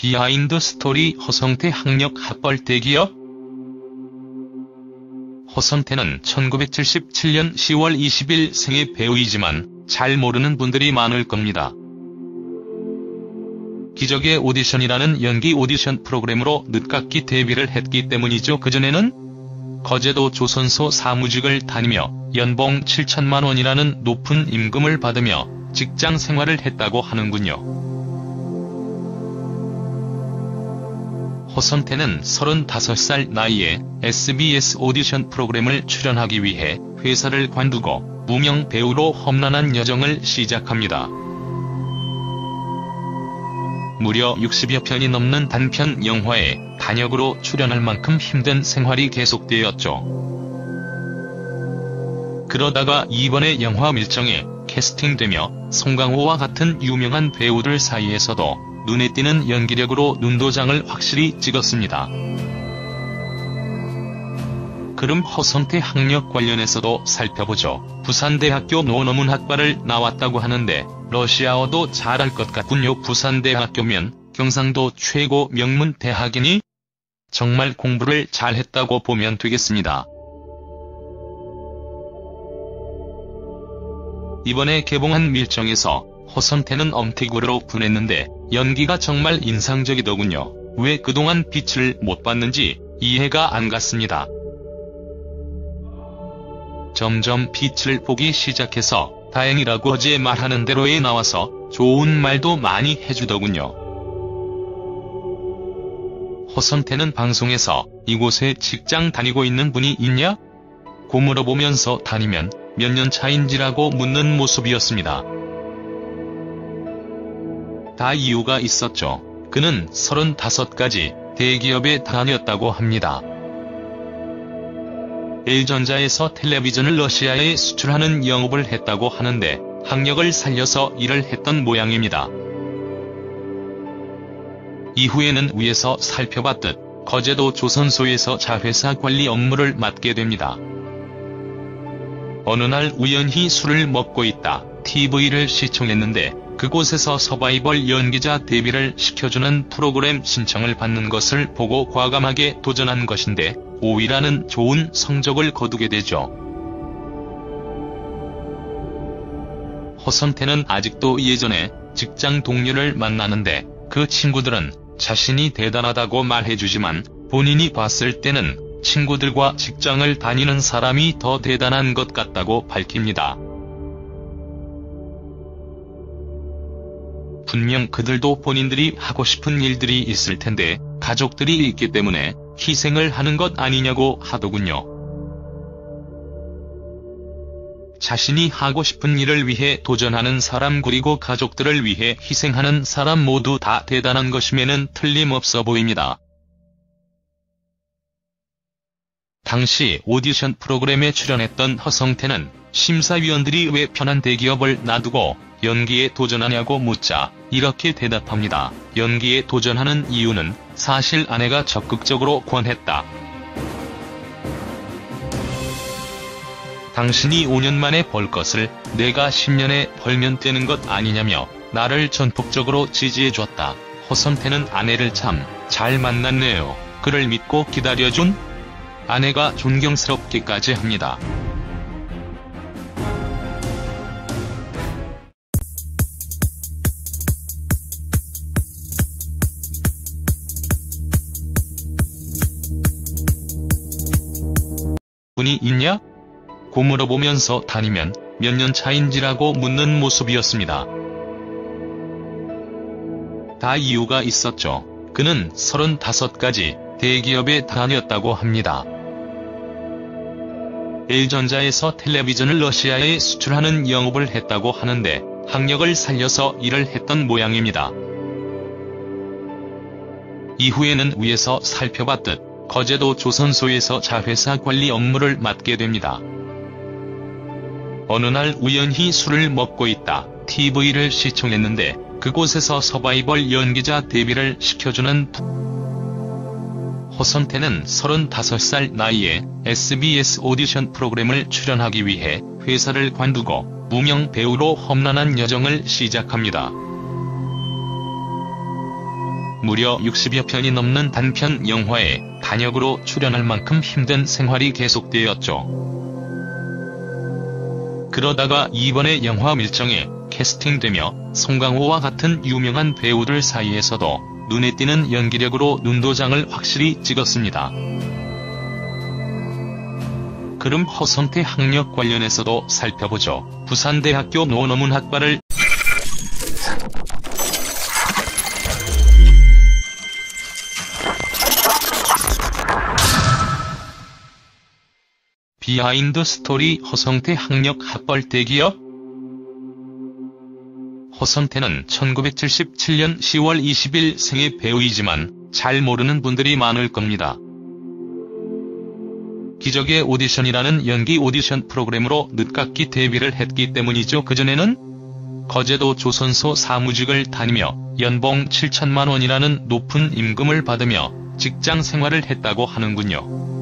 비하인드 스토리 허성태 학력 학벌 대기업 허성태는 1977년 10월 20일 생의 배우이지만 잘 모르는 분들이 많을 겁니다. 기적의 오디션이라는 연기 오디션 프로그램으로 늦깎이 데뷔를 했기 때문이죠. 그전에는 거제도 조선소 사무직을 다니며 연봉 7천만 원이라는 높은 임금을 받으며 직장 생활을 했다고 하는군요. 허선태는 35살 나이에 SBS 오디션 프로그램을 출연하기 위해 회사를 관두고 무명 배우로 험난한 여정을 시작합니다. 무려 60여 편이 넘는 단편 영화에 단역으로 출연할 만큼 힘든 생활이 계속되었죠. 그러다가 이번에 영화 밀정에 캐스팅되며 송강호와 같은 유명한 배우들 사이에서도 눈에 띄는 연기력으로 눈도장을 확실히 찍었습니다. 그럼 허성태 학력 관련해서도 살펴보죠. 부산대학교 논어문학과를 나왔다고 하는데 러시아어도 잘할 것 같군요. 부산대학교면 경상도 최고 명문 대학이니 정말 공부를 잘했다고 보면 되겠습니다. 이번에 개봉한 밀정에서 허선태는 엄태구로 분했는데 연기가 정말 인상적이더군요. 왜 그동안 빛을 못 봤는지 이해가 안 갔습니다. 점점 빛을 보기 시작해서 다행이라고 어제 말하는 대로에 나와서 좋은 말도 많이 해주더군요. 허선태는 방송에서 이곳에 직장 다니고 있는 분이 있냐? 고 물어보면서 다니면 몇 년 차인지라고 묻는 모습이었습니다. 다 이유가 있었죠. 그는 35가지 대기업에 다녔다고 합니다. L전자에서 텔레비전을 러시아에 수출하는 영업을 했다고 하는데 학력을 살려서 일을 했던 모양입니다. 이후에는 위에서 살펴봤듯 거제도 조선소에서 자회사 관리 업무를 맡게 됩니다. 어느 날 우연히 술을 먹고 있다 TV를 시청했는데 그곳에서 서바이벌 연기자 데뷔를 시켜주는 프로그램 신청을 받는 것을 보고 과감하게 도전한 것인데 5위라는 좋은 성적을 거두게 되죠. 허선태는 아직도 예전에 직장 동료를 만나는데 그 친구들은 자신이 대단하다고 말해주지만 본인이 봤을 때는 친구들과 직장을 다니는 사람이 더 대단한 것 같다고 밝힙니다. 분명 그들도 본인들이 하고 싶은 일들이 있을 텐데 가족들이 있기 때문에 희생을 하는 것 아니냐고 하더군요. 자신이 하고 싶은 일을 위해 도전하는 사람 그리고 가족들을 위해 희생하는 사람 모두 다 대단한 것임에는 틀림없어 보입니다. 당시 오디션 프로그램에 출연했던 허성태는 심사위원들이 왜 편한 대기업을 놔두고 연기에 도전하냐고 묻자 이렇게 대답합니다. 연기에 도전하는 이유는 사실 아내가 적극적으로 권했다. 당신이 5년 만에 벌 것을 내가 10년에 벌면 되는 것 아니냐며 나를 전폭적으로 지지해줬다. 허선태는 아내를 참 잘 만났네요. 그를 믿고 기다려준 아내가 존경스럽게까지 합니다. 분이 있냐? 고 물어보면서 다니면 몇 년 차인지라고 묻는 모습이었습니다. 다 이유가 있었죠. 그는 35가지 대기업에 다녔다고 합니다. L전자에서 텔레비전을 러시아에 수출하는 영업을 했다고 하는데 학력을 살려서 일을 했던 모양입니다. 이후에는 위에서 살펴봤듯 거제도 조선소에서 자회사 관리 업무를 맡게 됩니다. 어느 날 우연히 술을 먹고 있다 TV를 시청했는데 그곳에서 서바이벌 연기자 데뷔를 시켜주는 허선태는 35살 나이에 SBS 오디션 프로그램을 출연하기 위해 회사를 관두고 무명 배우로 험난한 여정을 시작합니다. 무려 60여 편이 넘는 단편 영화에 단역으로 출연할 만큼 힘든 생활이 계속되었죠. 그러다가 이번에 영화 밀정에 캐스팅되며 송강호와 같은 유명한 배우들 사이에서도 눈에 띄는 연기력으로 눈도장을 확실히 찍었습니다. 그럼 허성태 학력 관련해서도 살펴보죠. 부산대학교 논어문학과를 비하인드 스토리 허성태 학력 학벌 대기업 허성태는 1977년 10월 20일 생의 배우이지만 잘 모르는 분들이 많을 겁니다. 기적의 오디션이라는 연기 오디션 프로그램으로 늦깎이 데뷔를 했기 때문이죠. 그전에는 거제도 조선소 사무직을 다니며 연봉 7천만 원이라는 높은 임금을 받으며 직장 생활을 했다고 하는군요.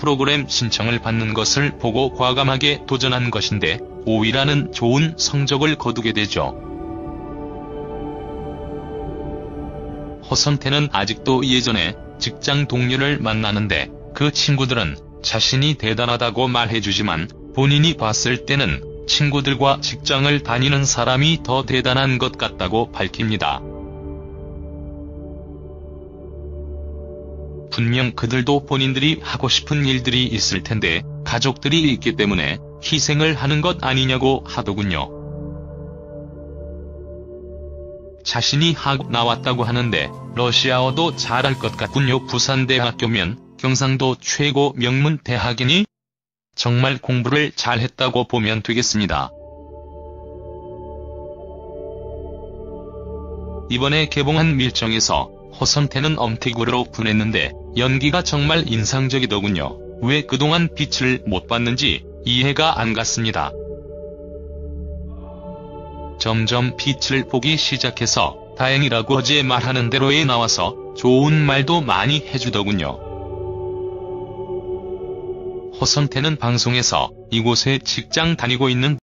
프로그램 신청을 받는 것을 보고 과감하게 도전한 것인데 5위라는 좋은 성적을 거두게 되죠. 허성태는 아직도 예전에 직장 동료를 만나는데 그 친구들은 자신이 대단하다고 말해주지만 본인이 봤을 때는 친구들과 직장을 다니는 사람이 더 대단한 것 같다고 밝힙니다. 분명 그들도 본인들이 하고 싶은 일들이 있을 텐데 가족들이 있기 때문에 희생을 하는 것 아니냐고 하더군요. 자신이 학업 나왔다고 하는데 러시아어도 잘할 것 같군요. 부산대학교면 경상도 최고 명문 대학이니 정말 공부를 잘했다고 보면 되겠습니다. 이번에 개봉한 밀정에서 허성태는 엄태구로 분했는데 연기가 정말 인상적이더군요. 왜 그동안 빛을 못 봤는지 이해가 안 갔습니다. 점점 빛을 보기 시작해서 다행이라고 어제 말하는 대로에 나와서 좋은 말도 많이 해주더군요. 허성태는 방송에서 이곳에 직장 다니고 있는